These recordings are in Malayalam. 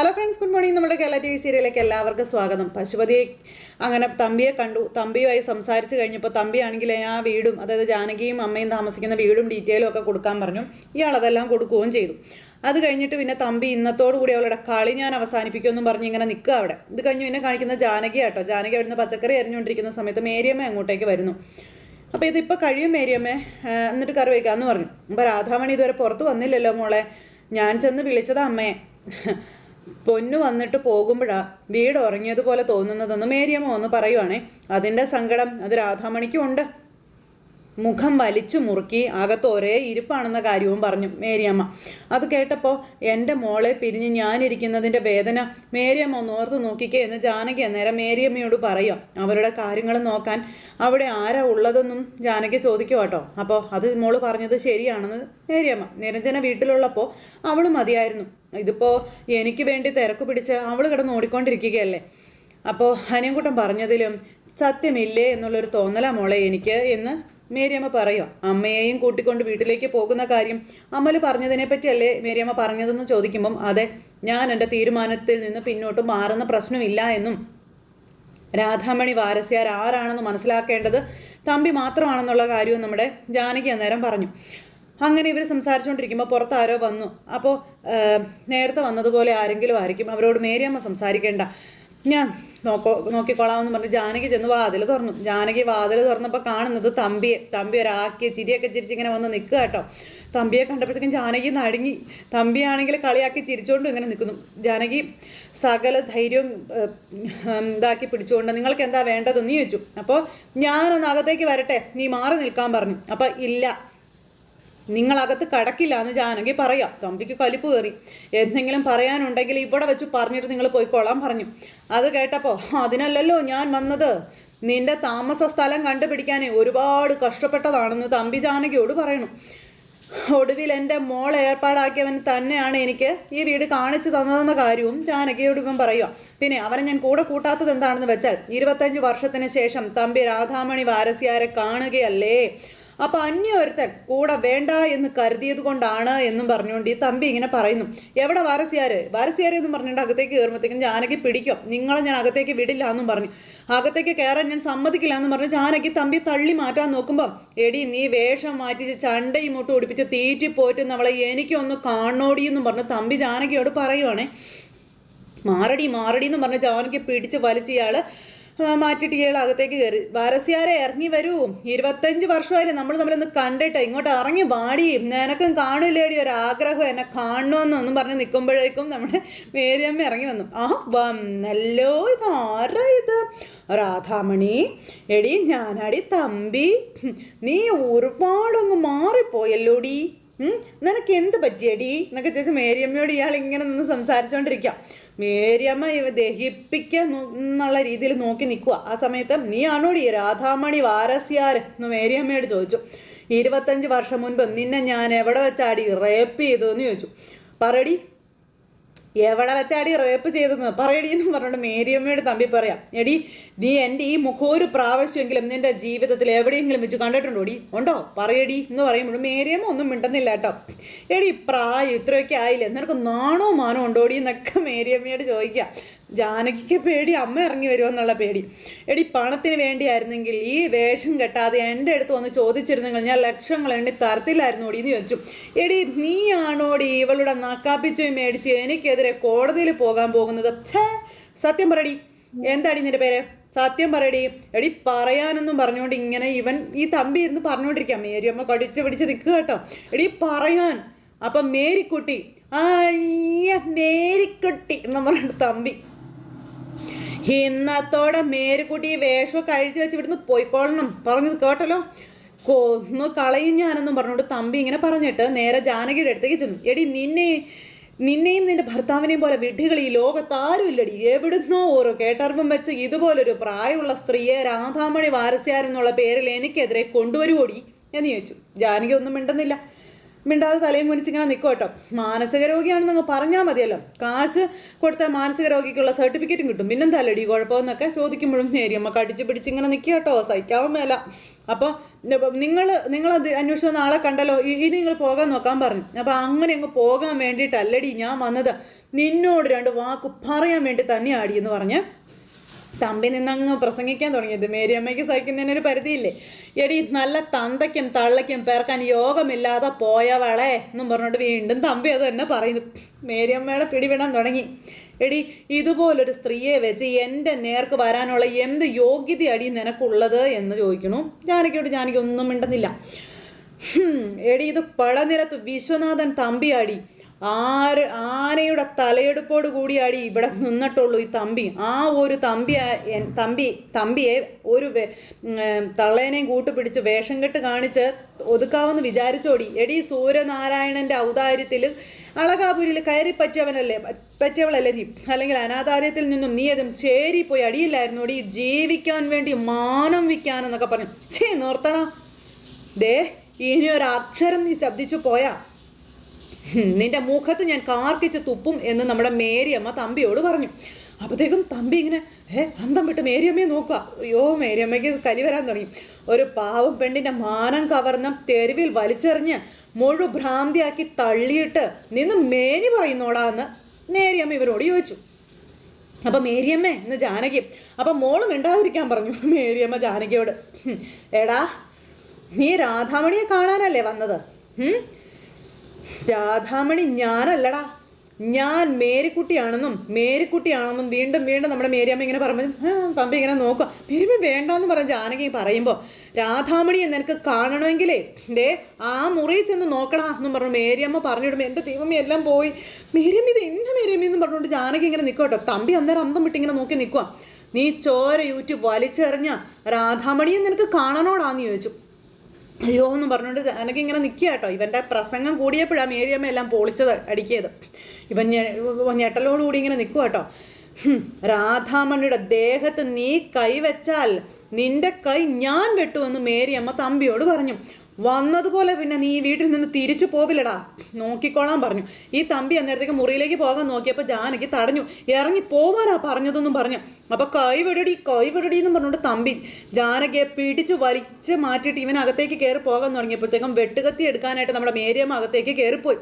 ഹലോ ഫ്രണ്ട്സ് ഗുഡ് മോർണിംഗ് നമ്മുടെ കേരള ടി വി സീരിയലിലേക്ക് എല്ലാവർക്കും സ്വാഗതം. പശുപതിയെ അങ്ങനെ തമ്പിയെ കണ്ടു. തമ്പിയുമായി സംസാരിച്ച് കഴിഞ്ഞപ്പോൾ തമ്പിയാണെങ്കിൽ ആ വീടും അതായത് ജാനകിയും അമ്മയും താമസിക്കുന്ന വീടും ഡീറ്റെയിലും ഒക്കെ കൊടുക്കാൻ പറഞ്ഞു. ഇയാൾ അതെല്ലാം കൊടുക്കുകയും ചെയ്തു. അത് കഴിഞ്ഞിട്ട് പിന്നെ തമ്പി ഇന്നത്തോടു കൂടി അവളുടെ കളി ഞാൻ അവസാനിപ്പിക്കുമെന്നും പറഞ്ഞ് ഇങ്ങനെ നിൽക്കുക അവിടെ. ഇത് കഴിഞ്ഞ് പിന്നെ കാണിക്കുന്ന ജാനകി ആട്ടോ ജാനകി അവിടുന്ന് പച്ചക്കറി അരിഞ്ഞുകൊണ്ടിരിക്കുന്ന സമയത്ത് മേരിയമ്മ അങ്ങോട്ടേക്ക് വരുന്നു. അപ്പോൾ ഇതിപ്പോൾ കഴിയും മേരിയമ്മേ. എന്നിട്ട് കറി വയ്ക്കാമെന്ന് പറഞ്ഞു. അപ്പോൾ രാധാമണി ഇതുവരെ പുറത്ത് വന്നില്ലല്ലോ മോളെ. ഞാൻ ചെന്ന് വിളിച്ചതാ അമ്മയെ. പൊന്നു വന്നിട്ട് പോകുമ്പോഴാ വീട് ഉറങ്ങിയതുപോലെ തോന്നുന്നതെന്ന് മേരിയമ്മ ഒന്ന് പറയുവാണേ. അതിന്റെ സങ്കടം അത് രാധാമണിക്കും ഉണ്ട്. മുഖം വലിച്ചു മുറുക്കി അകത്ത് ഒരേ ഇരിപ്പാണെന്ന കാര്യവും പറഞ്ഞു മേരിയമ്മ. അത് കേട്ടപ്പോൾ എന്റെ മോളെ പിരിഞ്ഞ് ഞാനിരിക്കുന്നതിന്റെ വേദന മേരിയമ്മ ഒന്ന് ഓർത്ത് നോക്കിക്കേ എന്ന് ജാനകി അന്നേരം മേരിയമ്മയോട് പറയാം അവരുടെ കാര്യങ്ങൾ നോക്കാൻ അവിടെ ആരാ ഉള്ളതെന്നും ജാനകി ചോദിക്കും കേട്ടോ അപ്പോൾ അത് മോൾ പറഞ്ഞത് ശരിയാണെന്ന് മേരിയമ്മ. നിരഞ്ജന വീട്ടിലുള്ളപ്പോൾ അവൾ മതിയായിരുന്നു. ഇതിപ്പോൾ എനിക്ക് വേണ്ടി തിരക്ക് പിടിച്ച് അവൾ കിടന്ന് ഓടിക്കൊണ്ടിരിക്കുകയല്ലേ? അപ്പോൾ ഹനിയൻകുട്ടൻ പറഞ്ഞതിലും സത്യമില്ലേ എന്നുള്ളൊരു തോന്നലാ മോളെ എനിക്ക് എന്ന് മേരിയമ്മ പറയുക അമ്മയെയും കൂട്ടിക്കൊണ്ട് വീട്ടിലേക്ക് പോകുന്ന കാര്യം അമ്മൽ പറഞ്ഞതിനെ പറ്റിയല്ലേ മേരിയമ്മ പറഞ്ഞതെന്ന് ചോദിക്കുമ്പം അതെ ഞാൻ എന്റെ തീരുമാനത്തിൽ നിന്ന് പിന്നോട്ട് മാറുന്ന പ്രശ്നമില്ല എന്നും. രാധാമണി വാരസ്യാർ ആരാണെന്ന് മനസ്സിലാക്കേണ്ടത് തമ്പി മാത്രമാണെന്നുള്ള കാര്യവും നമ്മുടെ ജാനകി അന്നേരം പറഞ്ഞു. അങ്ങനെ ഇവർ സംസാരിച്ചുകൊണ്ടിരിക്കുമ്പോൾ പുറത്ത് ആരോ വന്നു അപ്പോൾ നേരത്തെ വന്നതുപോലെ ആരെങ്കിലും ആയിരിക്കും അവരോട് മേരിയമ്മ സംസാരിക്കേണ്ട. ഞാൻ നോക്കോ നോക്കിക്കോളാമെന്ന് പറഞ്ഞ് ജാനകി ചെന്ന് വാതിൽ തുറന്നു. ജാനകി വാതിൽ തുറന്നപ്പോൾ കാണുന്നത് തമ്പിയെ തമ്പി ഒരാക്കിയ ചിരിയൊക്കെ ചിരിച്ചിങ്ങനെ വന്ന് നിൽക്കുക കേട്ടോ. തമ്പിയെ കണ്ടപ്പോഴത്തേക്കും ജാനകി നടുങ്ങി. തമ്പിയാണെങ്കിൽ കളിയാക്കി ചിരിച്ചുകൊണ്ടും ഇങ്ങനെ നിൽക്കുന്നു. ജാനകി സകല ധൈര്യവും ഇതാക്കി പിടിച്ചുകൊണ്ട് നിങ്ങൾക്ക് എന്താ വേണ്ടത് നീ ചോദിച്ചു. അപ്പോൾ ഞാനൊന്ന് അകത്തേക്ക് വരട്ടെ. നീ മാറി നിൽക്കാൻ പറഞ്ഞു. അപ്പം ഇല്ല. നിങ്ങളകത്ത് കടക്കില്ല എന്ന് ജാനകി പറയാം. തമ്പിക്ക് കലിപ്പ് കയറി. എന്തെങ്കിലും പറയാനുണ്ടെങ്കിൽ ഇവിടെ വെച്ച് പറഞ്ഞിട്ട് നിങ്ങൾ പോയിക്കോളാൻ പറഞ്ഞു. അത് കേട്ടപ്പോൾ അതിനല്ലല്ലോ ഞാൻ വന്നത്. നിന്റെ താമസ സ്ഥലം കണ്ടുപിടിക്കാനേ ഒരുപാട് കഷ്ടപ്പെട്ടതാണെന്ന് തമ്പി ജാനകിയോട് പറയണം. ഒടുവിൽ എന്റെ മോൾ ഏർപ്പാടാക്കിയവൻ തന്നെയാണ് എനിക്ക് ഈ വീട് കാണിച്ചു തന്നതെന്ന കാര്യവും ജാനകിയോട് ഇപ്പം പറയുക പിന്നെ അവനെ ഞാൻ കൂടെ കൂട്ടാത്തത് എന്താണെന്ന് വെച്ചാൽ ഇരുപത്തഞ്ച് വർഷത്തിന് ശേഷം തമ്പി രാധാമണി വാരസ്യാരെ കാണുകയല്ലേ? അപ്പൊ അന്യൊരുത്തൻ കൂടെ വേണ്ട എന്ന് കരുതിയത് കൊണ്ടാണ് എന്നും പറഞ്ഞുകൊണ്ട് ഈ തമ്പി ഇങ്ങനെ പറയുന്നു. എവിടെ വാരസ്യാര്? വാരസ്യാര് എന്നും പറഞ്ഞുകൊണ്ട് അകത്തേക്ക് കയറുമ്പോഴത്തേക്കും ജാനകി പിടിക്കും. നിങ്ങളെ ഞാൻ അകത്തേക്ക് വിടില്ല എന്നും പറഞ്ഞു. അകത്തേക്ക് കയറാൻ ഞാൻ സമ്മതിക്കില്ല എന്ന് പറഞ്ഞ് ജാനകി തമ്പി തള്ളി മാറ്റാൻ നോക്കുമ്പോൾ എടി നീ വേഷം മാറ്റി ചണ്ടയും മുട്ടും ഒടിപ്പിച്ച് തീറ്റി പോയിട്ട് നമ്മളെ എനിക്കൊന്ന് കാണോടി എന്നും പറഞ്ഞ് തമ്പി ജാനകിയോട് പറയുവാണേ. മാറടി മാറടി എന്ന് പറഞ്ഞ ജാനകി പിടിച്ച് വലിച്ച് ഇയാൾ ആ, മാറ്റിയിട്ട് ഇയാൾ അകത്തേക്ക് കയറി. വാരസ്യാരെ ഇറങ്ങി വരൂ. ഇരുപത്തഞ്ച് വർഷമായില്ലേ നമ്മൾ തമ്മിലൊന്ന് കണ്ടിട്ട് ഇങ്ങോട്ട് ഇറങ്ങി വാടി. എനക്കും കാണില്ലേടി ഒരു ആഗ്രഹം എന്നെ കാണണമെന്നൊന്നും പറഞ്ഞ് നിൽക്കുമ്പോഴേക്കും നമ്മുടെ മേരിയമ്മ ഇറങ്ങി വന്നു. ആ വന്നല്ലോ ഇത് ആരാ ഇത്? രാധാമണി എടി ഞാനടി തമ്പി. നീ ഒരുപാടങ്ങ് മാറിപ്പോയല്ലോടി. നിനക്ക് എന്ത് പറ്റിയടി? എന്നൊക്കെ ചേച്ചി മേരിയമ്മയോട് ഇയാൾ ഇങ്ങനെ നിന്ന് സംസാരിച്ചുകൊണ്ടിരിക്കാം മേരിയമ്മ ഇവ ദഹിപ്പിക്കുക എന്നുള്ള രീതിയിൽ നോക്കി നിൽക്കുക ആ സമയത്ത് നീ ആണോടി? രാധാമണി വാരസ്യാർ എന്ന് മേരിയമ്മയോട് ചോദിച്ചു. ഇരുപത്തഞ്ച് വർഷം മുൻപ് നിന്നെ ഞാൻ എവിടെ വെച്ചാടി റേപ്പ് ചെയ്തു എന്ന് ചോദിച്ചു. പറയടി എവിടെ വെച്ചാടി റേപ്പ് ചെയ്തെന്ന് പറയടി എന്ന് പറഞ്ഞുകൊണ്ട് മേരിയമ്മയുടെ തമ്പി പറയാം. എടി നീ എന്റെ ഈ മുഖം ഒരു പ്രാവശ്യമെങ്കിലും നിന്റെ ജീവിതത്തിൽ എവിടെയെങ്കിലും വെച്ച് കണ്ടിട്ടുണ്ടോ കണ്ടിട്ടുണ്ടോടി? ഉണ്ടോ? പറയടി എന്ന് പറയുമ്പോഴും മേരിയമ്മ ഒന്നും മിണ്ടുന്നില്ല കേട്ടോ. എടി പ്രായം ഇത്രയൊക്കെ ആയില്ലേ? നിനക്ക് നാണോ മാനോ ഉണ്ടോടി എന്നൊക്കെ മേരിയമ്മയോട് ചോദിക്കാം. ജാനകിക്ക് പേടി അമ്മ ഇറങ്ങി വരുമോ എന്നുള്ള പേടി. എടി പണത്തിന് വേണ്ടിയായിരുന്നെങ്കിൽ ഈ വേഷം കെട്ടാതെ എന്റെ അടുത്ത് വന്ന് ചോദിച്ചിരുന്നെങ്കിൽ ഞാൻ ലക്ഷങ്ങൾ എണ്ണി തരത്തില്ലായിരുന്നു ഓടി എന്ന് ചോദിച്ചു. എടി നീയാണോടി ഇവളുടെ നക്കാപ്പിച്ചും മേടിച്ച് എനിക്കെതിരെ കോടതിയിൽ പോകാൻ പോകുന്നത്? ഛേ സത്യം പറയടി. എന്താടി നിന്റെ പേര്? സത്യം പറയടി. എടി പറയാനൊന്നും പറഞ്ഞുകൊണ്ട് ഇങ്ങനെ ഇവൻ ഈ തമ്പി ഇരുന്ന് പറഞ്ഞുകൊണ്ടിരിക്കാം. മേരി അമ്മ കടിച്ചു പിടിച്ച് നിൽക്കുക കേട്ടോ. എടി പറയാൻ. അപ്പം മേരിക്കുട്ടി. അയ്യ മേരിക്കുട്ടി എന്ന് പറഞ്ഞിട്ട് തമ്പി. ഇന്നത്തോടെ മേരിക്കുട്ടി വേഷം കഴിച്ചു വെച്ച് ഇവിടുന്ന് പോയിക്കൊള്ളണം. പറഞ്ഞത് കേട്ടല്ലോ? കൊന്നു കളയും ഞാനെന്നും പറഞ്ഞുകൊണ്ട് തമ്പി ഇങ്ങനെ പറഞ്ഞിട്ട് നേരെ ജാനകിയുടെ അടുത്തേക്ക് ചെന്നു. എടി നിന്നെ നിന്നെയും നിന്റെ ഭർത്താവിനെയും പോലെ വിഡ്ഢികൾ ഈ ലോകത്താരും ഇല്ലടി. എവിടുന്നോ ഓരോ കേട്ടറിവും വെച്ച് ഇതുപോലൊരു പ്രായമുള്ള സ്ത്രീയെ രാധാമണി വാരസ്യാരെന്നുള്ള പേരിൽ എനിക്കെതിരെ കൊണ്ടുവരുവോടി? എന്ന് ചോദിച്ചു. ജാനകി ഒന്നും മിണ്ടുന്നില്ല. മിണ്ടാതെ തലയും മുനിച്ചിങ്ങനെ നിൽക്കും കേട്ടോ. മാനസിക രോഗിയാണെന്ന് അങ്ങ് പറഞ്ഞാൽ മതിയല്ലോ. കാശ് കൊടുത്ത മാനസിക രോഗിക്കുള്ള സർട്ടിഫിക്കറ്റും കിട്ടും. പിന്നെന്താ അല്ലടി കുഴപ്പമെന്നൊക്കെ ചോദിക്കുമ്പോഴും മേരിയമ്മ കടിച്ച് പിടിച്ചിങ്ങനെ നിൽക്കുക കേട്ടോ. സഹിക്കാവും മേല. അപ്പോൾ നിങ്ങൾ നിങ്ങളത് അന്വേഷിച്ച നാളെ കണ്ടല്ലോ? ഇനി നിങ്ങൾ പോകാൻ നോക്കാൻ പറഞ്ഞു. അപ്പോൾ അങ്ങനെ അങ്ങ് പോകാൻ വേണ്ടിയിട്ടല്ലടി ഞാൻ വന്നത്. നിന്നോട് രണ്ട് വാക്ക് പറയാൻ വേണ്ടി തന്നെയാടി എന്ന് പറഞ്ഞ് തമ്പി നിന്നങ്ങ് പ്രസംഗിക്കാൻ തുടങ്ങിയത്. മേരിയമ്മയ്ക്ക് സഹിക്കുന്നതിനൊരു പരിധിയില്ലേ? എടി നല്ല തന്തയ്ക്കും തള്ളയ്ക്കും പേർക്കാൻ യോഗമില്ലാതെ പോയവളെ എന്നും പറഞ്ഞിട്ട് വീണ്ടും തമ്പി അത് തന്നെ പറയുന്നു. മേരിയമ്മയുടെ പിടിവിടാൻ തുടങ്ങി. എടി ഇതുപോലൊരു സ്ത്രീയെ വെച്ച് എന്റെ നേർക്ക് വരാനുള്ള എന്ത് യോഗ്യതയടി നിനക്കുള്ളത് എന്ന് ചോദിക്കണു. ജാനകിയോട് ജാനകി ഒന്നും മിണ്ടുന്നില്ല. എടി ഇത് പടനിലത്ത് വിശ്വനാഥൻ തമ്പിയാടി. ആര് ആനയുടെ തലയെടുപ്പോട് കൂടിയാടി ഇവിടെ നിന്നിട്ടുള്ളൂ ഈ തമ്പി. ആ ഒരു തമ്പി തമ്പി തമ്പിയെ ഒരു തള്ളേനെയും കൂട്ടുപിടിച്ച് വേഷം കെട്ട് കാണിച്ച് ഒതുക്കാവെന്ന് വിചാരിച്ചോടി. എടി സൂര്യനാരായണന്റെ ഔദാര്യത്തിൽ അളകാപുരിൽ കയറി പറ്റിയവനല്ലേ പറ്റിയവളല്ലേ നീ? അല്ലെങ്കിൽ അനാഥാലയത്തിൽ നിന്നും നീ അതും ചേരി പോയി അടിയില്ലായിരുന്നോടി? ജീവിക്കാൻ വേണ്ടി മാനം വിൽക്കാനെന്നൊക്കെ പറഞ്ഞു. ചേ നിർത്തണ ദേ ഇനി ഒരു അക്ഷരം നീ ശബ്ദിച്ചു പോയാ. നിന്റെ മുഖത്ത് ഞാൻ കാർക്കിച്ച് തുപ്പും എന്ന് നമ്മുടെ മേരിയമ്മ തമ്പിയോട് പറഞ്ഞു. അപ്പോഴത്തേക്കും തമ്പി ഇങ്ങനെ ഏ അന്തം വിട്ട് മേരിയമ്മയെ നോക്കുക. അയ്യോ മേരിയമ്മയ്ക്ക് കലി വരാൻ തുടങ്ങി. ഒരു പാവം പെണ്ണിന്റെ മാനം കവർന്ന തെരുവിൽ വലിച്ചെറിഞ്ഞ് മുഴു ഭ്രാന്തിയാക്കി തള്ളിയിട്ട് നിന്ന് മേനി പറയുന്നോടാ എന്ന് മേരിയമ്മ ഇവരോട് ചോദിച്ചു. അപ്പം മേരിയമ്മ എന്ന് ജാനകി. അപ്പം മോൾ മിണ്ടാതിരിക്കാൻ പറഞ്ഞു. മേരിയമ്മ ജാനകിയോട് "ഹും, എടാ നീ രാധാമണിയെ കാണാനല്ലേ വന്നത്? രാധാമണി ഞാനല്ലടാ. ഞാൻ മേരിക്കുട്ടിയാണെന്നും മേരിക്കുട്ടിയാണെന്നും വീണ്ടും വീണ്ടും നമ്മുടെ മേരിയമ്മ ഇങ്ങനെ പറഞ്ഞു പമ്പ ഇങ്ങനെ നോക്കുക മേരിയമ്മ വേണ്ടെന്ന് പറഞ്ഞ ജാനകി പറയുമ്പോൾ രാധാമണി നിനക്ക് കാണണമെങ്കിലേ ദേ ആ മുറിയിൽ ചെന്ന് നോക്കടാ എന്നും പറഞ്ഞു മേരിയമ്മ പറഞ്ഞിടുമ്പോൾ എന്റെ ദൈവമേ എല്ലാം പോയി. മേരിയമ്മ ഇത് എന്നെ മേരിയമ്മ എന്ന് പറഞ്ഞുകൊണ്ട് ജാനകി ഇങ്ങനെ നിൽക്കുക കേട്ടോ. തമ്പി അന്നേരം അന്തം വിട്ട് ഇങ്ങനെ നോക്കി നിൽക്കുക നീ ചോര യൂട്യൂബ് വലിച്ചെറിഞ്ഞ രാധാമണിയെ നിനക്ക് കാണണോടാന്ന് ചോദിച്ചു. അയ്യോ എന്ന് പറഞ്ഞുകൊണ്ട് എനിക്ക് ഇങ്ങനെ നിൽക്കുക കേട്ടോ ഇവന്റെ പ്രസംഗം കൂടിയപ്പോഴാണ് മേരിയമ്മ എല്ലാം പൊളിച്ചത് അടിക്കിയത്. ഇവൻ ഞെട്ടലോടുകൂടി ഇങ്ങനെ നിൽക്കുക കേട്ടോ രാധാമണിയുടെ ദേഹത്ത് നീ കൈവച്ചാൽ നിന്റെ കൈ ഞാൻ വെട്ടുമെന്ന് മേരിയമ്മ തമ്പിയോട് പറഞ്ഞു. വന്നതുപോലെ പിന്നെ നീ വീട്ടിൽ നിന്ന് തിരിച്ചു പോവില്ലടാ. നോക്കിക്കോളാൻ പറഞ്ഞു. ഈ തമ്പി അന്നേരത്തേക്ക് മുറിയിലേക്ക് പോകാൻ നോക്കിയപ്പോൾ ജാനകി തടഞ്ഞു. ഇറങ്ങി പോവാനാ പറഞ്ഞതെന്നും പറഞ്ഞു. അപ്പൊ കൈ വിടടി കൈ വിടടി എന്നും പറഞ്ഞുകൊണ്ട് തമ്പി ജാനകിയെ പിടിച്ച് വലിച്ച് മാറ്റിയിട്ട് ഇവനകത്തേക്ക് കയറി പോകാൻ തുടങ്ങിയപ്പോഴത്തേക്കും വെട്ടുകത്തി എടുക്കാനായിട്ട് നമ്മുടെ മേരിയമ്മ അകത്തേക്ക് കയറിപ്പോയി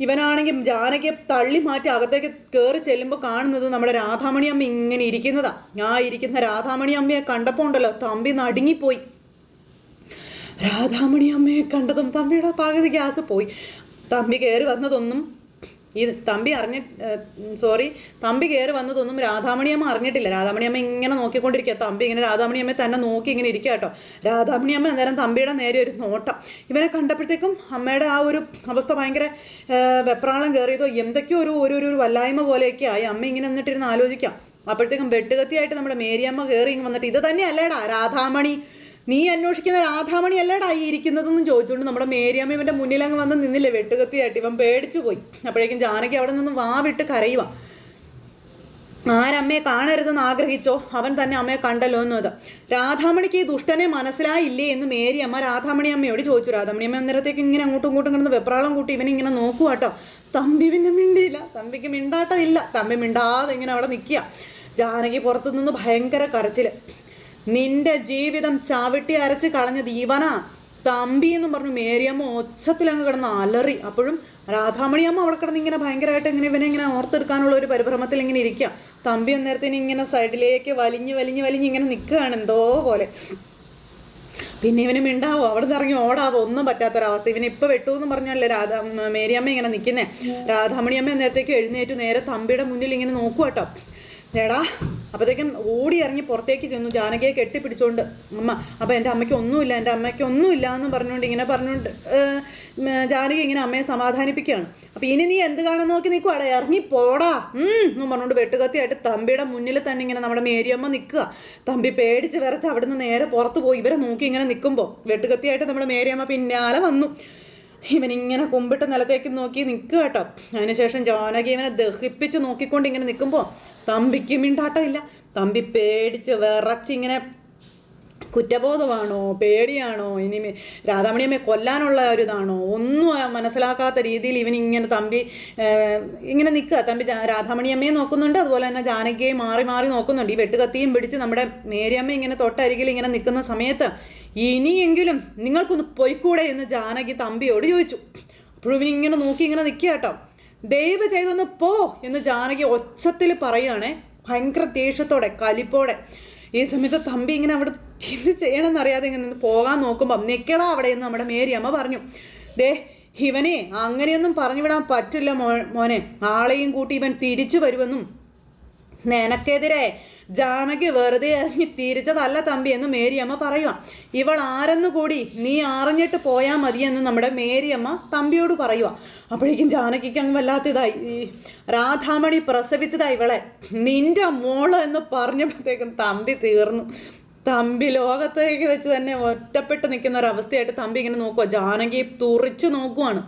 ഇവനാണെങ്കിൽ ജാനകിയെ തള്ളി മാറ്റി അകത്തേക്ക് കയറി ചെല്ലുമ്പോൾ കാണുന്നത് നമ്മുടെ രാധാമണി അമ്മ ഇങ്ങനെ ഇരിക്കുന്നതാ. ഞാൻ ഇരിക്കുന്ന രാധാമണി അമ്മയെ കണ്ടപ്പോൾ ഉണ്ടല്ലോ തമ്പി നടുങ്ങിപ്പോയി. രാധാമണി അമ്മയെ കണ്ടതും തമ്പിയുടെ പകുതി ഗ്യാസ് പോയി. തമ്പി കയറി വന്നതൊന്നും ഈ തമ്പി അറിഞ്ഞ സോറി തമ്പി കയറി വന്നതൊന്നും രാധാമണിയമ്മ അറിഞ്ഞിട്ടില്ല. രാധാമണിയമ്മ ഇങ്ങനെ നോക്കിക്കൊണ്ടിരിക്കുക തമ്പി ഇങ്ങനെ രാധാമണിയമ്മയെ തന്നെ നോക്കി ഇങ്ങനെ ഇരിക്കുക കേട്ടോ. രാധാമണിയമ്മ അന്നേരം തമ്പിയുടെ നേരെ ഒരു നോട്ടം. ഇവനെ കണ്ടപ്പോഴത്തേക്കും അമ്മയുടെ ആ ഒരു അവസ്ഥ ഭയങ്കര വെപ്രാളം കയറിയതോ എന്തൊക്കെയോ ഒരു ഒരു ഒരു വല്ലായ്മ പോലെയൊക്കെ ആയി. അമ്മ ഇങ്ങനെ നിന്നിട്ടിരുന്ന് ആലോചിക്കാം. അപ്പോഴത്തേക്കും വെട്ടുകത്തിയായിട്ട് നമ്മുടെ മേരിയമ്മ കയറി ഇങ്ങനെ വന്നിട്ട് ഇത് തന്നെയല്ലേടാ രാധാമണി. നീ അന്വേഷിക്കുന്ന രാധാമണി അല്ലേടാ ഈ ഇരിക്കുന്നതെന്നും ചോദിച്ചുകൊണ്ട് നമ്മുടെ മേരിയമ്മ ഇവന്റെ മുന്നിൽ അങ്ങ് വന്ന് നിന്നില്ലേ വെട്ടുകത്തിയായിട്ട്. ഇവൻ പേടിച്ചു പോയി. അപ്പോഴേക്കും ജാനകി അവിടെ നിന്ന് വാവിട്ട് കരയുക ആരമ്മയെ കാണരുതെന്ന് ആഗ്രഹിച്ചോ? അവൻ തന്നെ അമ്മയെ കണ്ടല്ലോ എന്നത് രാധാമണിക്ക് ഈ ദുഷ്ടനെ മനസ്സിലായില്ലേ? എന്ന് മേരി അമ്മ രാധാമണി അമ്മയോട് ചോദിച്ചു. രാധാമണി അമ്മ അന്നേരത്തേക്ക് ഇങ്ങനെ അങ്ങോട്ടും ഇങ്ങോട്ടും കിടന്ന് വെപ്രാളം കൂട്ടി ഇവനിങ്ങനെ നോക്കുക കേട്ടോ തമ്പി പിന്നെ മിണ്ടിയില്ല. തമ്പിക്ക് മിണ്ടാട്ടമില്ല. തമ്പി മിണ്ടാതെ ഇങ്ങനെ അവിടെ നിൽക്കുക ജാനകി പുറത്തു നിന്ന് ഭയങ്കര കരച്ചിൽ. നിന്റെ ജീവിതം ചവിട്ടി അരച്ച് കളഞ്ഞത് ഇവനാ. തമ്പി എന്നും പറഞ്ഞു മേരിയമ്മ ഒച്ചത്തിലങ്ങ് കിടന്ന് അലറി. അപ്പോഴും രാധാമണിയമ്മ അവിടെ കിടന്ന് ഇങ്ങനെ ഭയങ്കരമായിട്ട് ഇങ്ങനെ ഇവനെ ഇങ്ങനെ ഓർത്തെടുക്കാനുള്ള ഒരു പരിഭ്രമത്തിൽ ഇങ്ങനെ ഇരിക്കുക തമ്പി അന്നേരത്തിന് ഇങ്ങനെ സൈഡിലേക്ക് വലിഞ്ഞ് വലിഞ്ഞ് വലിഞ്ഞ് ഇങ്ങനെ നിൽക്കുകയാണ് എന്തോ പോലെ. പിന്നെ ഇവന് മിണ്ടാവോ? അവിടെ നിന്ന് ഇറങ്ങി ഓടാതെ ഒന്നും പറ്റാത്തൊരവസ്ഥ. ഇവന് ഇപ്പൊ വെട്ടു എന്ന് പറഞ്ഞല്ലേ രാധാ മേരിയമ്മ ഇങ്ങനെ നിൽക്കുന്നേ രാധാമണിയമ്മ നേരത്തേക്ക് എഴുന്നേറ്റ്. നേരെ തമ്പിയുടെ മുന്നിൽ ഇങ്ങനെ നോക്കുക കേട്ടോ എടാ അപ്പോഴത്തേക്കും ഓടി ഇറങ്ങി പുറത്തേക്ക് ചെന്നു ജാനകിയെ കെട്ടിപ്പിടിച്ചോണ്ട് അമ്മ അപ്പം എന്റെ അമ്മയ്ക്ക് ഒന്നുമില്ല എന്റെ അമ്മയ്ക്ക് ഒന്നുമില്ല എന്ന് പറഞ്ഞുകൊണ്ട് ഇങ്ങനെ പറഞ്ഞുകൊണ്ട് ജാനകി ഇങ്ങനെ അമ്മയെ സമാധാനിപ്പിക്കുകയാണ് അപ്പം ഇനി നീ എന്ത് കാണാൻ നോക്കി നിൽക്കുവാടാ ഇറങ്ങി പോടാ എന്നും പറഞ്ഞുകൊണ്ട് വെട്ടുകത്തിയായിട്ട് തമ്പിയുടെ മുന്നിൽ തന്നെ ഇങ്ങനെ നമ്മുടെ മേരിയമ്മ നിൽക്കുക. തമ്പി പേടിച്ച് വിറച്ച് അവിടുന്ന് നേരെ പുറത്ത് പോയി. ഇവരെ നോക്കി ഇങ്ങനെ നിൽക്കുമ്പോൾ വെട്ടുകത്തിയായിട്ട് നമ്മുടെ മേരിയമ്മ പിന്നാലെ വന്നു. ഇവനിങ്ങനെ കുമ്പിട്ട് നിലത്തേക്ക് നോക്കി നിൽക്കുക കേട്ടോ. അതിനുശേഷം ജാനകി ഇവനെ ദഹിപ്പിച്ച് നോക്കിക്കൊണ്ട് ഇങ്ങനെ നിൽക്കുമ്പോൾ തമ്പിക്ക് മിണ്ടാട്ടമില്ല. തമ്പി പേടിച്ച് വിറച്ചിങ്ങനെ കുറ്റബോധമാണോ പേടിയാണോ? ഇനി രാധാമണിയമ്മയെ കൊല്ലാനുള്ള ഒരു ഇതാണോ ഒന്നും മനസ്സിലാക്കാത്ത രീതിയിൽ ഇവൻ ഇങ്ങനെ തമ്പി ഇങ്ങനെ നിൽക്കുക. തമ്പി രാധാമണിയമ്മയെ നോക്കുന്നുണ്ട്. അതുപോലെ തന്നെ ജാനകിയെ മാറി മാറി നോക്കുന്നുണ്ട്. ഈ വെട്ടുകത്തിയും പിടിച്ച് നമ്മുടെ മേരിയമ്മ ഇങ്ങനെ തൊട്ടരികിൽ ഇങ്ങനെ നിൽക്കുന്ന സമയത്ത് ഇനിയെങ്കിലും നിങ്ങൾക്കൊന്ന് പൊയ്ക്കൂടെ എന്ന് ജാനകി തമ്പിയോട് ചോദിച്ചു. അപ്പോഴും ഇവനിങ്ങനെ നോക്കി ഇങ്ങനെ നിൽക്കുക കേട്ടോ. ദയവ് ചെയ്തൊന്ന് പോ എന്ന് ജാനകി ഒച്ചത്തിൽ പറയുകയാണേ. ഭയങ്കര ദേഷ്യത്തോടെ കലിപ്പോടെ. ഈ സമയത്ത് തമ്പി ഇങ്ങനെ അവിടെ എന്ത് ചെയ്യണമെന്ന് അറിയാതെ ഇങ്ങനെ നിന്ന് പോകാൻ നോക്കുമ്പം നിൽക്കടാ അവിടെ എന്ന് നമ്മുടെ മേരി അമ്മ പറഞ്ഞു. ദേ ഇവനെ അങ്ങനെയൊന്നും പറഞ്ഞു വിടാൻ പറ്റില്ല മോ മോനെ. ആളെയും കൂട്ടി ഇവൻ തിരിച്ചു വരുമെന്നും. നിനക്കെതിരെ ജാനകി വെറുതെ ഇറങ്ങി തിരിച്ചതല്ല തമ്പി എന്ന് മേരിയമ്മ പറയുക ഇവൾ ആരെന്ന് കൂടി നീ അറിഞ്ഞിട്ട് പോയാൽ മതിയെന്ന് നമ്മുടെ മേരിയമ്മ തമ്പിയോട് പറയുക അപ്പോഴേക്കും ജാനകിക്ക് അങ്ങ് വല്ലാത്തതായി. ഈ രാധാമണി പ്രസവിച്ചതായി ഇവളെ. നിന്റെ മോൾ എന്ന് പറഞ്ഞപ്പോഴത്തേക്കും തമ്പി തീർന്നു. തമ്പി ലോകത്തേക്ക് വെച്ച് തന്നെ ഒറ്റപ്പെട്ട് നിൽക്കുന്ന ഒരവസ്ഥയായിട്ട് തമ്പി ഇങ്ങനെ നോക്കുക ജാനകി തുറിച്ചു നോക്കുവാണ്.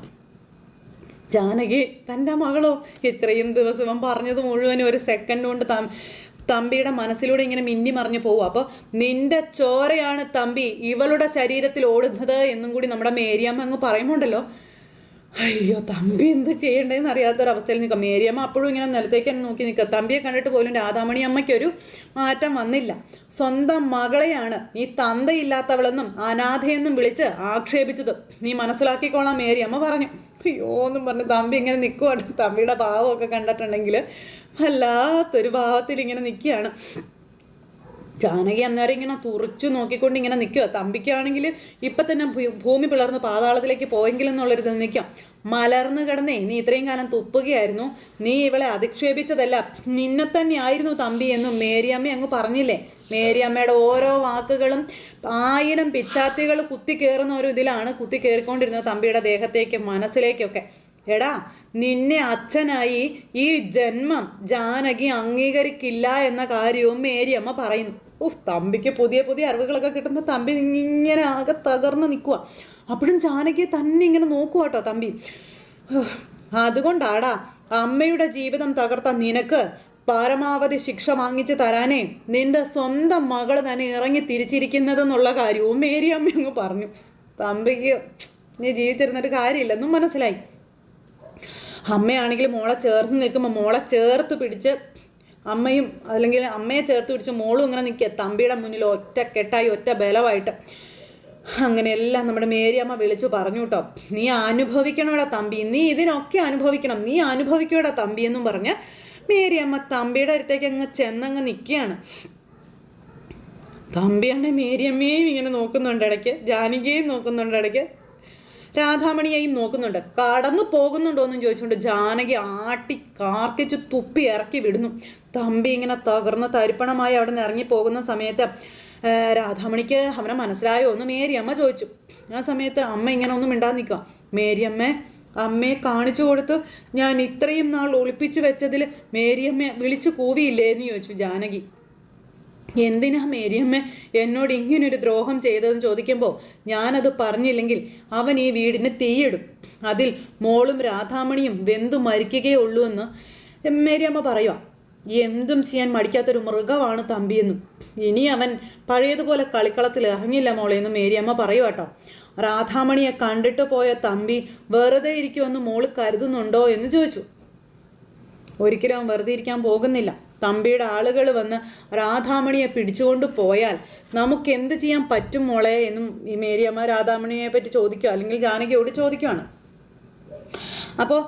ജാനകി തന്റെ മകളോ? ഇത്രയും ദിവസം പറഞ്ഞത് മുഴുവനും ഒരു സെക്കൻഡ് കൊണ്ട് തം തമ്പിയുടെ മനസ്സിലൂടെ ഇങ്ങനെ മിന്നി മറിഞ്ഞു പോകും അപ്പോൾ നിന്റെ ചോരയാണ് തമ്പി. ഇവളുടെ ശരീരത്തിൽ ഓടുന്നത് എന്നും കൂടി നമ്മുടെ മേരിയമ്മ അങ്ങ് പറയുമ്പോണ്ടല്ലോ. അയ്യോ തമ്പി എന്ത് ചെയ്യണ്ടേന്ന് അറിയാത്തൊരവസ്ഥയിൽ നിൽക്കാം. മേരിയമ്മ അപ്പോഴും ഇങ്ങനെ നിലത്തേക്ക് നോക്കി നിൽക്കുക. തമ്പിയെ കണ്ടിട്ട് പോലും രാധാമണി അമ്മയ്ക്കൊരു മാറ്റം വന്നില്ല. സ്വന്തം മകളെയാണ് നീ തന്തയില്ലാത്തവളെന്നും അനാഥയെന്നും വിളിച്ച് ആക്ഷേപിച്ചത്. നീ മനസ്സിലാക്കിക്കോളാം മേരിയമ്മ പറഞ്ഞു. അയ്യോ എന്നും പറഞ്ഞ് തമ്പി ഇങ്ങനെ നിൽക്കുവാണ് തമ്പിയുടെ ഭാവമൊക്കെ കണ്ടിട്ടുണ്ടെങ്കിൽ വല്ലാത്തൊരു ഭാവത്തിൽ ഇങ്ങനെ നിൽക്കുകയാണ് ജാനകി അന്നേരം ഇങ്ങനെ തുറച്ചു നോക്കിക്കൊണ്ട് ഇങ്ങനെ നിൽക്കുക തമ്പിക്കാണെങ്കിൽ ഇപ്പം തന്നെ ഭൂമി പിളർന്ന് പാതാളത്തിലേക്ക് പോയെങ്കിലെന്നുള്ളൊരിതിൽ നിൽക്കാം. മലർന്നു കിടന്നേ നീ ഇത്രയും കാലം തുപ്പുകയായിരുന്നു. നീ ഇവളെ അധിക്ഷേപിച്ചതല്ല. നിന്നെ തന്നെയായിരുന്നു തമ്പി എന്നും മേരിയമ്മ അങ്ങ് പറഞ്ഞില്ലേ? മേരിയമ്മയുടെ ഓരോ വാക്കുകളും ആയിരം പിച്ചാത്തികൾ കുത്തി കയറുന്ന ഒരു ഇതിലാണ് കുത്തി കയറിക്കൊണ്ടിരുന്നത് തമ്പിയുടെ ദേഹത്തേക്ക് മനസ്സിലേക്കൊക്കെ. എടാ നിന്നെ അച്ഛനായി ഈ ജന്മം ജാനകി അംഗീകരിക്കില്ല എന്ന കാര്യവും മേരിയമ്മ പറയുന്നു. ഉഫ് തമ്പിക്ക് പുതിയ പുതിയ അറിവുകളൊക്കെ കിട്ടുമ്പോൾ തമ്പി ഇങ്ങനെ ആകെ തകർന്ന് നിൽക്കുക അപ്പോഴും ജാനകിയെ തന്നെ ഇങ്ങനെ നോക്കുക കേട്ടോ തമ്പി. അതുകൊണ്ടാടാ അമ്മയുടെ ജീവിതം തകർത്ത നിനക്ക് പരമാവധി ശിക്ഷ വാങ്ങിച്ച് തരാനേ നിന്റെ സ്വന്തം മകൾ തന്നെ ഇറങ്ങി തിരിച്ചിരിക്കുന്നതെന്നുള്ള കാര്യവും മേരി അമ്മ അങ്ങ് പറഞ്ഞു. തമ്പിക്ക് നീ ജീവിച്ചിരുന്നൊരു കാര്യമില്ലെന്നും മനസ്സിലായി. അമ്മയാണെങ്കിൽ മോളെ ചേർന്ന് നിൽക്കുമ്പോൾ മോളെ ചേർത്ത് പിടിച്ച് അമ്മയും അല്ലെങ്കിൽ അമ്മയെ ചേർത്ത് പിടിച്ച് മോളും ഇങ്ങനെ നിൽക്കുക. തമ്പിയുടെ മുന്നിൽ ഒറ്റ കെട്ടായി ഒറ്റ ബലമായിട്ട്. അങ്ങനെയെല്ലാം നമ്മുടെ മേരി അമ്മ വിളിച്ചു പറഞ്ഞു കേട്ടോ. നീ അനുഭവിക്കണോടാ തമ്പി. നീ ഇതിനൊക്കെ അനുഭവിക്കണം. നീ അനുഭവിക്കോടാ തമ്പി എന്നും പറഞ്ഞ് മേരിയമ്മ തമ്പിയുടെ അടുത്തേക്ക് അങ്ങ് ചെന്നങ്ങ് നിൽക്കുകയാണ്. തമ്പിയാണെ മേരിയമ്മയും ഇങ്ങനെ നോക്കുന്നുണ്ട് ഇടയ്ക്ക്. ജാനകിയെയും നോക്കുന്നുണ്ട് ഇടയ്ക്ക്. രാധാമണിയെയും നോക്കുന്നുണ്ട്. കടന്നു പോകുന്നുണ്ടോ എന്നും ചോദിച്ചുകൊണ്ട് ജാനകി ആട്ടി കാർക്കിച്ച് തുപ്പി ഇറക്കി വിടുന്നു. തമ്പി ഇങ്ങനെ തകർന്ന തരിപ്പണമായി അവിടെ നിന്ന് ഇറങ്ങി പോകുന്ന സമയത്ത് രാധാമണിക്ക് അവനെ മനസ്സിലായോ എന്ന് മേരിയമ്മ ചോദിച്ചു. ആ സമയത്ത് അമ്മ ഇങ്ങനെ ഒന്നും മിണ്ടാതെ നിൽക്കുക. മേരിയമ്മ അമ്മയെ കാണിച്ചു കൊടുത്ത് ഞാൻ ഇത്രയും നാൾ ഒളിപ്പിച്ചു വെച്ചതിൽ മേരിയമ്മ വിളിച്ചു കൂവിയില്ലേ എന്ന് ചോദിച്ചു ജാനകി. എന്തിനാ മേരിയമ്മ എന്നോട് ഇങ്ങനൊരു ദ്രോഹം ചെയ്തതെന്ന് ചോദിക്കുമ്പോൾ ഞാനത് പറഞ്ഞില്ലെങ്കിൽ അവൻ ഈ വീടിന് തീയിടും. അതിൽ മോളും രാധാമണിയും വെന്തു മരിക്കുകയേ ഉള്ളൂ എന്ന് മേരിയമ്മ പറയുക എന്തും ചെയ്യാൻ മടിക്കാത്തൊരു മൃഗമാണ് തമ്പിയെന്നും. ഇനി അവൻ പഴയതുപോലെ കളിക്കളത്തിൽ ഇറങ്ങില്ല മോളെ എന്ന് മേരിയമ്മ പറയുക കേട്ടോ രാധാമണിയെ കണ്ടിട്ട് പോയ തമ്പി വെറുതെ ഇരിക്കുമെന്ന് മോൾ കരുതുന്നുണ്ടോ എന്ന് ചോദിച്ചു. ഒരിക്കലും അവൻ വെറുതെ ഇരിക്കാൻ പോകുന്നില്ല. തമ്പിയുടെ ആളുകൾ വന്ന് രാധാമണിയെ പിടിച്ചുകൊണ്ട് പോയാൽ നമുക്ക് എന്ത് ചെയ്യാൻ പറ്റും മോളെ എന്നും ഈ മേരിയമ്മ രാധാമണിയെ പറ്റി ചോദിക്കുക അല്ലെങ്കിൽ ജാനകിയോട് ചോദിക്കുകയാണ് അപ്പോൾ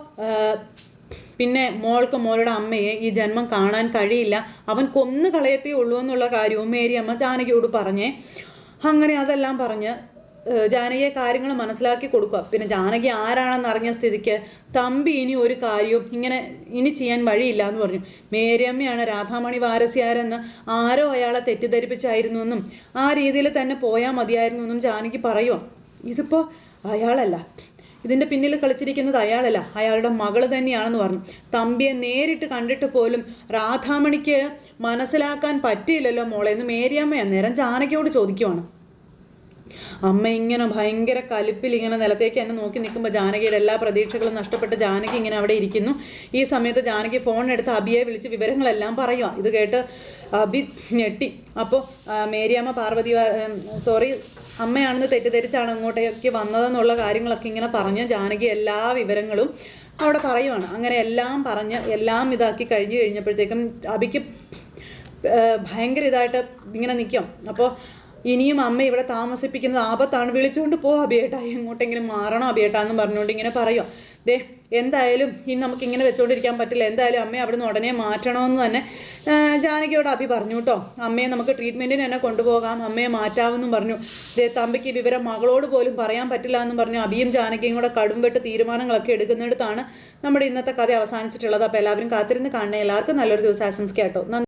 പിന്നെ മോൾക്ക് മോളുടെ അമ്മയെ ഈ ജന്മം കാണാൻ കഴിയില്ല. അവൻ കൊന്നു കളയത്തേ ഉള്ളൂ എന്നുള്ള കാര്യവും മേരിയമ്മ ജാനകിയോട് പറഞ്ഞേ. അങ്ങനെ അതെല്ലാം പറഞ്ഞ് ജാനകിയെ കാര്യങ്ങൾ മനസ്സിലാക്കി കൊടുക്കുക. പിന്നെ ജാനകി ആരാണെന്ന് അറിഞ്ഞ സ്ഥിതിക്ക് തമ്പി ഇനി ഒരു കാര്യവും ഇങ്ങനെ ഇനി ചെയ്യാൻ വഴിയില്ല എന്ന് പറഞ്ഞു. മേരിയമ്മയാണ് രാധാമണി വാരസ്യാരെന്ന് ആരോ അയാളെ തെറ്റിദ്ധരിപ്പിച്ചായിരുന്നു എന്നും ആ രീതിയിൽ തന്നെ പോയാൽ മതിയായിരുന്നു എന്നും ജാനകി പറയുക ഇതിപ്പോൾ അയാളല്ല. ഇതിന്റെ പിന്നിൽ കളിച്ചിരിക്കുന്നത് അയാളല്ല. അയാളുടെ മകൾ തന്നെയാണെന്ന് പറഞ്ഞു. തമ്പിയെ നേരിട്ട് കണ്ടിട്ട് പോലും രാധാമണിക്ക് മനസ്സിലാക്കാൻ പറ്റിയില്ലല്ലോ മോളെ എന്ന് മേരിയമ്മ അന്നേരം ജാനകിയോട് ചോദിക്കുവാണ്. അമ്മ ഇങ്ങനെ ഭയങ്കര കലിപ്പിൽ ഇങ്ങനെ നിലത്തേക്ക് എന്നെ നോക്കി നിൽക്കുമ്പോൾ ജാനകിയുടെ എല്ലാ പ്രതീക്ഷകളും നഷ്ടപ്പെട്ട് ജാനകി ഇങ്ങനെ അവിടെ ഇരിക്കുന്നു. ഈ സമയത്ത് ജാനകി ഫോൺ എടുത്ത് അബിയെ വിളിച്ച് വിവരങ്ങളെല്ലാം പറയുക ഇത് കേട്ട് അബി ഞെട്ടി. അപ്പോൾ മേരിയമ്മ പാർവതി സോറി അമ്മയാണെന്ന് തെറ്റിദ്ധരിച്ചാണ് അങ്ങോട്ടേക്ക് വന്നതെന്നുള്ള കാര്യങ്ങളൊക്കെ ഇങ്ങനെ പറഞ്ഞ് ജാനകി എല്ലാ വിവരങ്ങളും അവിടെ പറയുവാണ്. അങ്ങനെ എല്ലാം പറഞ്ഞ് എല്ലാം ഇതാക്കി കഴിഞ്ഞ് കഴിഞ്ഞപ്പോഴത്തേക്കും അബിക്ക് ഭയങ്കര ഇതായിട്ട് ഇങ്ങനെ നിൽക്കും. അപ്പോൾ ഇനിയും അമ്മ ഇവിടെ താമസിപ്പിക്കുന്നത് ആപത്താണ്. വിളിച്ചുകൊണ്ട് പോ അബിയേട്ടാ. എങ്ങോട്ടെങ്കിലും മാറണം അബിയേട്ടാ എന്ന് പറഞ്ഞുകൊണ്ട് ഇങ്ങനെ പറയുക ദേ എന്തായാലും ഇനി നമുക്ക് ഇങ്ങനെ വെച്ചുകൊണ്ടിരിക്കാൻ പറ്റില്ല. എന്തായാലും അമ്മയെ അവിടുന്ന് ഉടനെ മാറ്റണമെന്ന് തന്നെ ജാനകിയോട് അഭി പറഞ്ഞു കേട്ടോ. അമ്മയെ നമുക്ക് ട്രീറ്റ്മെന്റിന് തന്നെ കൊണ്ടുപോകാം. അമ്മയെ മാറ്റാമെന്നും പറഞ്ഞു. ദേ തമ്പിക്ക് വിവരം മകളോട് പോലും പറയാൻ പറ്റില്ല എന്നും പറഞ്ഞു. അഭിയും ജാനകിയും കൂടെ കടുംപെട്ട് തീരുമാനങ്ങളൊക്കെ എടുക്കുന്നിടത്താണ് നമ്മുടെ ഇന്നത്തെ കഥ അവസാനിച്ചിട്ടുള്ളത്. അപ്പോൾ എല്ലാവരും കാത്തിരുന്ന് കാണണേ. എല്ലാവർക്കും നല്ലൊരു ദിവസം ആശംസിക്കാം കേട്ടോ.